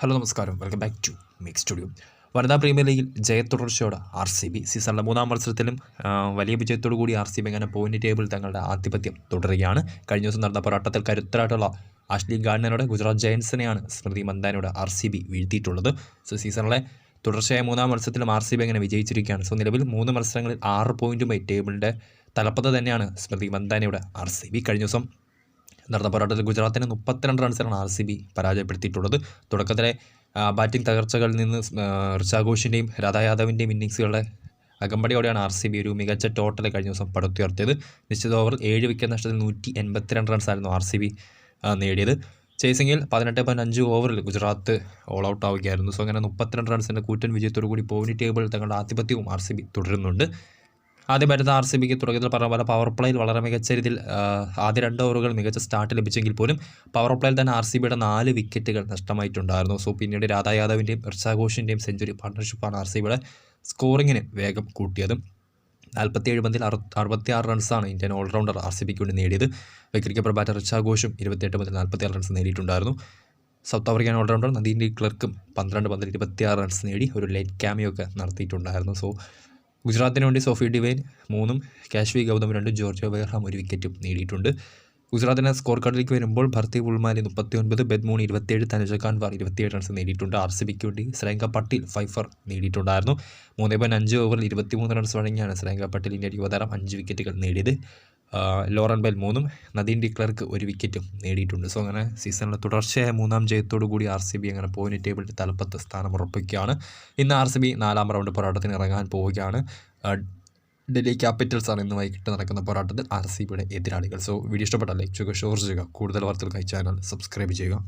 Hello നമസ്കാരം. Welcome back to mix studio. വനിതാ premier ലീഗിൽ ജയത്തുടർച്ചയോടെ ആർ സി ബി സീസണിലെ മൂന്നാം മത്സരത്തിലും വലിയ വിജയത്തോടു കൂടി ആർ സി ബി അങ്ങനെ പോയിന്റ് ടേബിൾ തങ്ങളുടെ ആധിപത്യം തുടരുകയാണ്. കഴിഞ്ഞ ദിവസം നടന്ന പോരാട്ടത്തിൽ കരുത്തരായിട്ടുള്ള ആഷ്ലി ഗാർഡനോട് ഗുജറാത്ത് ജയൻസിനെയാണ് സ്മൃതി മന്ദാനോട് ആർ സി ബി വീഴ്ത്തിയിട്ടുള്ളത്. സോ സീസണിലെ തുടർച്ചയായ മൂന്നാം മത്സരത്തിലും ആർ സി ബി അങ്ങനെ വിജയിച്ചിരിക്കുകയാണ്. സോ നിലവിൽ മൂന്ന് മത്സരങ്ങളിൽ ആറ് പോയിന്റുമായി ടേബിളിന്റെ തലപ്പത്ത് തന്നെയാണ് സ്മൃതി മന്ദാനയുടെ ആർ സി ബി. കഴിഞ്ഞ ദിവസം നടന്ന പോരാട്ടത്തിൽ ഗുജറാത്തിനെ മുപ്പത്തിരണ്ട് റൺസിനാണ് ആർ സി ബി പരാജയപ്പെടുത്തിയിട്ടുള്ളത്. തുടക്കത്തിലെ ബാറ്റിംഗ് തകർച്ചകളിൽ നിന്ന് ഋഷാ ഘോഷിന്റെയും രാധാ യാദവിന്റെയും ഇന്നിങ്സുകളുടെ അകമ്പടിയോടെയാണ് ആർ സി ബി ഒരു മികച്ച ടോട്ടൽ കഴിഞ്ഞ ദിവസം പടുത്തുയർത്തിയത്. നിശ്ചിത ഓവറിൽ ഏഴ് വിക്കറ്റ് നഷ്ടത്തിൽ നൂറ്റി എൺപത്തിരണ്ട് റൺസായിരുന്നു ആർ സി ബി നേടിയത്. ചേസിങ്ങിൽ പതിനെട്ട് പോയിന്റ് അഞ്ച് ഓവറിൽ ഗുജറാത്ത് ഓൾ ഔട്ട് ആവുകയായിരുന്നു. സോ അങ്ങനെ മുപ്പത്തിരണ്ട് റൺസിന്റെ കൂറ്റൻ വിജയത്തോടു കൂടി പോയിന്റ് ടേബിളിൽ തങ്ങളുടെ ആധിപത്യവും ആർ സി ബി തുടരുന്നുണ്ട്. ആദ്യം വരുന്ന ആർ സി ബിക്ക് തുടക്കത്തിൽ പറഞ്ഞ പോലെ പവർ പ്ലേയിൽ വളരെ മികച്ച രീതിയിൽ ആദ്യ രണ്ട് ഓവറുകൾ മികച്ച സ്റ്റാർട്ട് ലഭിച്ചെങ്കിൽ പോലും പവർ പ്ലേയിൽ തന്നെ ആർ സി ബിയുടെ നാല് വിക്കറ്റുകൾ നഷ്ടമായിട്ടുണ്ടായിരുന്നു. സോ പിന്നീട് രാധാ യാദവിന്റെയും ഋഷാഘോഷിന്റെയും സെഞ്ചുറി പാർട്ണർഷിപ്പാണ് ആർ സി ബിയുടെ സ്കോറിങ്ങിന് വേഗം കൂട്ടിയത്. നാൽപ്പത്തിയേഴ് പന്തിൽ അറു അറുപത്തി ആറ് റൺസാണ് ഇന്ത്യൻ ഓൾറൗണ്ടർ ആർ സി ബിക്ക് വേണ്ടി നേടിയത്. വിക്രിക്കറ്റ് ബാറ്റർ ഋഷാഘോഷും ഇരുപത്തിയെട്ട് പന്തിൽ നാൽപ്പത്തി ആറ് റൺസ് നേടിയിട്ടുണ്ടായിരുന്നു സൗത്ത് ആഫ്രിക്കൻ ഓൾറൗണ്ടർ നദീൻ ക്ലർക്കും പന്ത്രണ്ട് പന്തിൽ ഇരുപത്തിയാറ് റൺസ് നേടി ഒരു ലേറ്റ് ക്യാമിയൊക്കെ നടത്തിയിട്ടുണ്ടായിരുന്നു. സോ ഗുജറാത്തിന് വേണ്ടി സോഫി ഡിവൈൻ മൂന്നും കാശ്വി ഗൗതം രണ്ടും ജോർജോ ബെഹ്റാം ഒരു വിക്കറ്റും നേടിയിട്ടുണ്ട്. ഗുജറാത്തിന് സ്കോർ കാർഡിലേക്ക് വരുമ്പോൾ ഭർത്തി ഉൾമാലി മുപ്പത്തി ഒൻപത് ബെദ്മൂൺ ഇരുപത്തിയേഴ് തനുജ ഖാൻവാർ ഇരുപത്തിയേഴ് റൺസ് നേടിയിട്ടുണ്ട്. ആർ സി ബിക്ക് വേണ്ടി ശ്രേങ്ക പട്ടേൽ ഫൈഫർ നേടിയിട്ടുണ്ടായിരുന്നു. മൂന്ന് പോയിന്റ് അഞ്ച് ഓവറിൽ ഇരുപത്തിമൂന്ന് റൺസ് വഴങ്ങിയാണ് ശ്രേങ്ക പട്ടേൽ ഇന്ത്യ യുവതാരം അഞ്ച് വിക്കറ്റുകൾ നേടിയത്. ലോറൻ ബെൽ മൂന്നും നദീൻ ഡിക്ലർക്ക് ഒരു വിക്കറ്റും നേടിയിട്ടുണ്ട്. സോ അങ്ങനെ സീസണിലെ തുടർച്ചയായ മൂന്നാം ജയത്തോടു കൂടി ആർ സി ബി അങ്ങനെ പോയിന്റ് ടേബിളിൽ തലപ്പത്ത് സ്ഥാനം ഉറപ്പിക്കുകയാണ്. ഇന്ന് ആർ സി ബി നാലാം റൗണ്ട് പോരാട്ടത്തിന് ഇറങ്ങാൻ പോവുകയാണ്. ഡൽഹി ക്യാപിറ്റൽസ് ആണ് ഇന്ന് വൈകിട്ട് നടക്കുന്ന പോരാട്ടത്തിൽ ആർ സി ബിയുടെ എതിരാളികൾ. സോ വീഡിയോ ഇഷ്ടപ്പെട്ടാൽ ലൈക്ക് ചെയ്യുക ഷെയർ ചെയ്യുക. കൂടുതൽ വാർത്തകൾക്കായി ചാനൽ സബ്സ്ക്രൈബ് ചെയ്യുക.